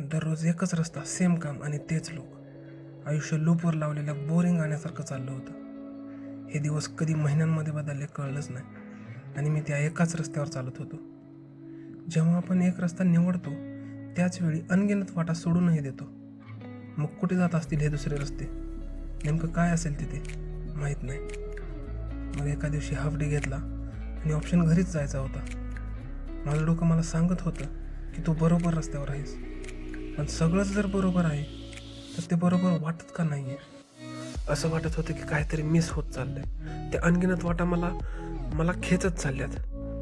दररोज एकच रस्ता सेम काम आणि तेच लोक. आयुष्य लूपवर लावलेल्या बोरिंग आणण्यासारखं चाललं होतं. हे दिवस कधी महिन्यांमध्ये बदलले कळलंच नाही. आणि मी त्या एकाच रस्त्यावर चालत होतो. जेव्हा आपण एक रस्ता निवडतो त्याचवेळी अनगिनत वाटा सोडूनही देतो. मग कुठे जात असतील हे दुसरे रस्ते? नेमकं काय असेल तिथे? माहीत नाही. मग एका दिवशी हाफ डे घेतला आणि ऑप्शन घरीच जायचा होता. माझं डोकं मला सांगत होतं की तू बरोबर रस्त्यावर आहेस पण सगळंच जर बरोबर आहे तर ते बरोबर वाटत का नाही आहे असं वाटत होतं की काहीतरी मिस होत चाललंय. त्या अनगिनत वाटा मला मला खेचत चालल्यात.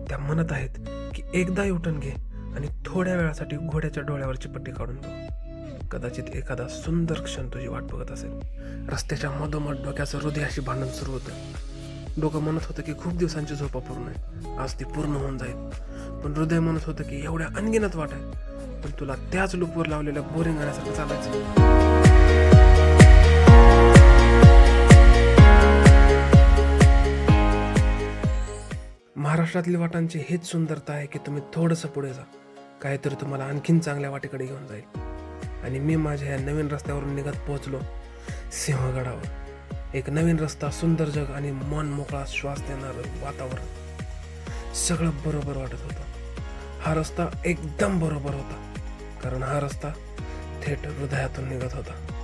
त्या म्हणत आहेत की एकदा उठून घे आणि थोड्या वेळासाठी घोड्याच्या डोळ्यावरची पट्टी काढून दो कदाचित एखादा सुंदर क्षण तुझी वाट बघत असेल. रस्त्याच्या मधोमध डोक्याचं हृदयाशी भांडण सुरू होतं. डोकं म्हणत होतं की खूप दिवसांची झोपा पूर्ण आहे. आज ती पूर्ण होऊन जाईल. पण हृदय म्हणत होतं की एवढ्या अनगिनत वाट आहे. पण तुला त्याच लूपवर लावलेल्या बोरिंग गाण्यासारखं चालायचं. महाराष्ट्रातील वाटांची हेच सुंदरता आहे की तुम्ही थोडंसं पुढे जा. काहीतरी तुम्हाला आणखीन चांगल्या वाटेकडे घेऊन जाईल. आणि मी माझ्या या नवीन रस्त्यावरून निघत पोहोचलो सिंहगडावर. एक नवीन रस्ता सुंदर जग आणि मन मोकळा श्वास देणारं वातावरण. सगळं बरोबर वाटत होतं. हा रस्ता एकदम बरोबर होता. कारण हा रस्ता थेट हृदयातून निघत होता.